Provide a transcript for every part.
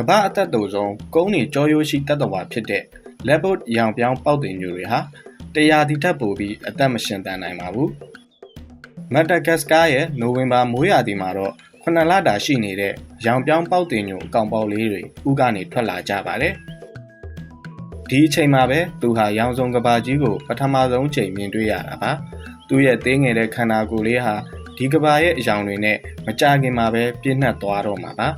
ကမ္ဘာအသက်တူဆုံးကုန်းနေကြောရိုးရှိတတ်တော်ဝါဖြစ်တဲ့ leopard ရောင်ပြောင်းပေါက်တင်ညိုတွေဟာတရားဒီထက်ပိုပြီးအသက်မရှင်တန်နိုင်ပါဘူးမက်ဒဂတ်စကာရဲ့နိုဝင်ဘာမိုးရာသီမှာတော့ခုနှစ်လတာရှိနေတဲ့ရောင်ပြောင်းပေါက်တင်ညိုအကောင်ပေါက်လေးတွေဥကနေထွက်လာကြပါတယ်ဒီအချိန်မှာပဲသူဟာရောင်စုံကဘာကြီးကိုပထမဆုံးချိန်မြင်တွေ့ရတာပါသူ့ရဲ့သေးငယ်တဲ့ခန္ဓာကိုယ်လေးဟာဒီကဘာရဲ့အယောင်တွေနဲ့မကြခင်မှာပဲပြည့်နှက်သွားတော့မှာပါ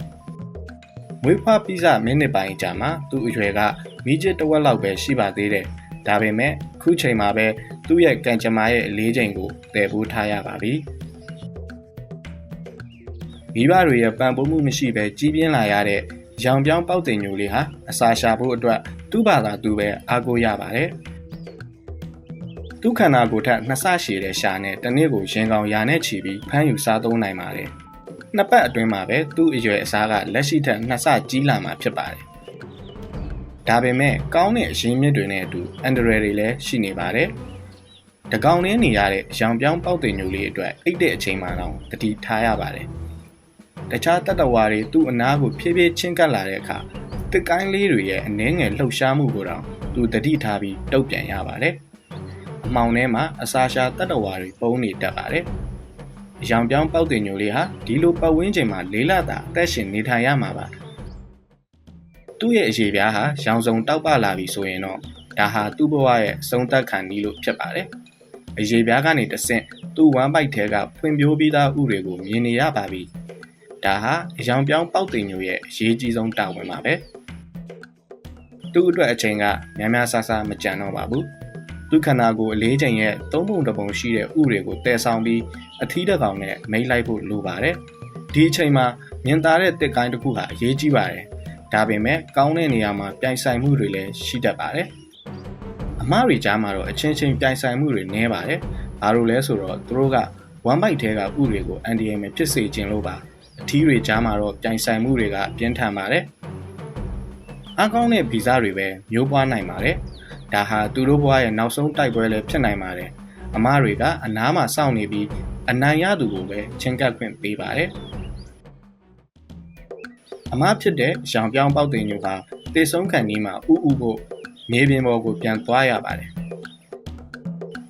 မွေးဖွားပြီးစမိနစ်ပိုင်းကြာမှာသူ့အရွယ်ကမိကျစ်တစ်ဝက်လောက်ပဲရှိပါသေးတယ်ဒါပေမဲ့ခုချိန်မှာပဲသူ့ရဲ့ကံကြမ္မာရဲ့အလေးချိန်ကိုတည်ပိုးထားရပါပြီမိဘတွေရဲ့ပံ့ပိုးမှုမရှိဘဲကြီးပြင်းလာရတဲ့ရောင်ပြောင်းပေါက်တင်ညိုလေးဟာအစာရှာဖို့အတွက်သူ့ဘာသာသူပဲအားကိုးရပါတယ်သူ့ခန္ဓာကိုယ်ထက်နှစ်ဆရှည်တဲ့ရှာနဲ့တစ်နေ့ကိုရင်ကောင်ရာနဲ့ချီပြီးဖမ်းယူစားသုံးနိုင်ပါတယ် နှစ်ပတ်အတွင်းမှာပဲသူ့အရွယ်အစားကလက်ရှိထက်နှစ်ဆကြီးလာမှာဖြစ်ပါတယ်ဒါပေမဲ့ကောင်းတဲ့အရင်းမြစ်တွေနဲ့အတူအန်ဒရယ်တွေလည်းရှိနေပါတယ်တကောင်နဲ့နေရတဲ့ရောင်ပြောင်းပေါက်တင်ညိုလေးအတွက်အိတ်တဲ့အချိန်မှတော့တတိထားရပါတယ်တခြားတတဝါတွေသူ့အနားကိုဖြည်းဖြည်းချင်းကပ်လာတဲ့အခါတစ်ကိုင်းလေးတွေရဲ့အနှဲငယ်လှုပ်ရှားမှုကိုတော့သူတတိထားပြီးတုတ်ပြန်ရပါတယ်။အမောင်ထဲမှာအစာရှာတတဝါတွေပုံနေတတ်ပါတယ်။ အရောင်ပြောင်းပေါက်တင်ညိုလေးဟာဒီလိုပတ်ဝန်းကျင်မှာလေးလတာအသက်ရှင်နေထိုင်ရမှာပါ။သူ့ရဲ့အရေးပြားဟာရောင်စုံတောက်ပလာပြီဆိုရင်တော့ဒါဟာသူ့ဘဝရဲ့အဆုံးသက်ခံနည်းလို့ဖြစ်ပါတယ်။အရေးပြားကနေတဆင့်သူ့ဝမ်းပိုက်ထဲကဖွံ့ဖြိုးပြီးသားဥတွေကိုမြင်နေရပါပြီ။ဒါဟာအယောင်ပြောင်းပေါက်တင်ညိုရဲ့အရေးကြီးဆုံးတာဝန်ပါပဲသူ့အတွက်အချိန်ကများများဆဆမကြံတော့ပါဘူး သူခန္ဓာကိုယ်အလေးချိန်ရဲ့သုံးပုံတစ်ပုံရှိတဲ့ဥတွေကိုတည်ဆောင်ပြီးအထီးတစ်ကောင်နဲ့မိတ်လိုက်ဖို့လိုပါတယ်ဒီအချိန်မှာမြင်သာတဲ့တစ်ကိုင်းတစ်ခုဟာအရေးကြီးပါတယ်ဒါပေမဲ့ကောင်းတဲ့နေရာမှာပြိုင်ဆိုင်မှုတွေလည်းရှိတတ်ပါတယ်အမတွေကြားမှာတော့အချင်းချင်းပြိုင်ဆိုင်မှုတွေနည်းပါတယ်ဘာလို့လဲဆိုတော့သူတို့ကဝမ်ဘိုက်ထဲကဥတွေကိုအန်တီယမ်ဖြစ်စေခြင်းလို့ပါအထီးတွေကြားမှာတော့ပြိုင်ဆိုင်မှုတွေကပြင်းထန်ပါတယ်အားကောင်းတဲ့ဗီဇတွေပဲမျိုးပွားနိုင်ပါတယ် ဒါဟာသူတို့ဘဝရဲ့နောက်ဆုံးတိုက်ပွဲလည်းဖြစ်နိုင်ပါတယ်အမတွေကအနားမှာစောင့်နေပြီးအနိုင်ရသူကိုပဲချင်းကပ်ခွင့်ပေးပါတယ်အမဖြစ်တဲ့ရောင်ပြောင်းပေါက်တင်ညိုကတေဆုံးခံဒီမှာဥဥဖို့မြေပြင်ပေါ်ကိုပြန်သွားရပါတယ်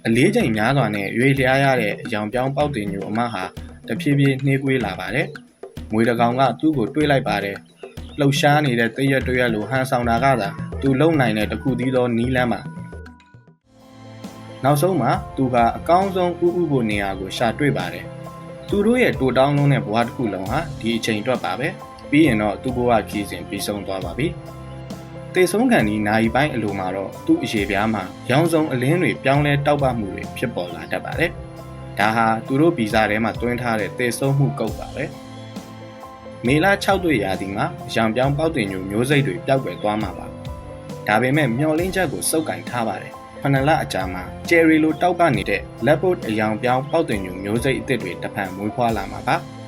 အလေးချိန်များစွာနဲ့ရွေလျားရတဲ့အရောင်ပြောင်းပေါက်တင်ညိုအမဟာတဖြည်းဖြည်းနှေးကွေးလာပါတယ်။မွေတကောင်ကသူ့ကိုတွေးလိုက်ပါတယ်။လှုပ်ရှားနေတဲ့တရက်တရက်လိုဟန်ဆောင်တာကသာ သူလုံနိုင်တဲ့တခုသီးသောနီးလန်းပါ။နောက်ဆုံးမှာသူကအကောင်းဆုံးဥဥကိုနေရာကိုရှာတွေ့ပါတယ်။သူတို့ရဲ့တိုတောင်းလုံးတဲ့ဘဝတစ်ခုလုံးဟာဒီအချိန်အတွက်ပါပဲ။ပြီးရင်တော့သူ့ဘဝကြီးစဉ်ပြီးဆုံးသွားပါပြီ။တေဆုံးခံဒီနိုင်ပိုင်းအလိုမှာတော့သူ့အရေးပြားမှာရောင်စုံအလင်းတွေပြောင်းလဲတောက်ပမှုတွေဖြစ်ပေါ်လာတတ်ပါတယ်။ဒါဟာသူတို့ဗီဇာထဲမှာတွင်းထားတဲ့တေဆုံးမှုကုတ်ပါပဲ။မေလ6တွေ့ရာသီမှာရောင်ပြောင်းပေါက်တင်ညိုမျိုးစိတ်တွေပျောက်ကွယ်သွားမှာပါ။ ဒါပေမဲ့မျော်လင့်ချက်ကိုစုပ်ကင်ထားပါတယ်။ခဏလအကြာမှာဂျယ်ရီလိုတောက်ပနေတဲ့လက်ပုတ်အယောင်ပြောင်းပေါက်တင်ညိုမျိုးစိတ်အစ်စ်တွေတစ်ဖန်မွေးဖွားလာမှာပါ။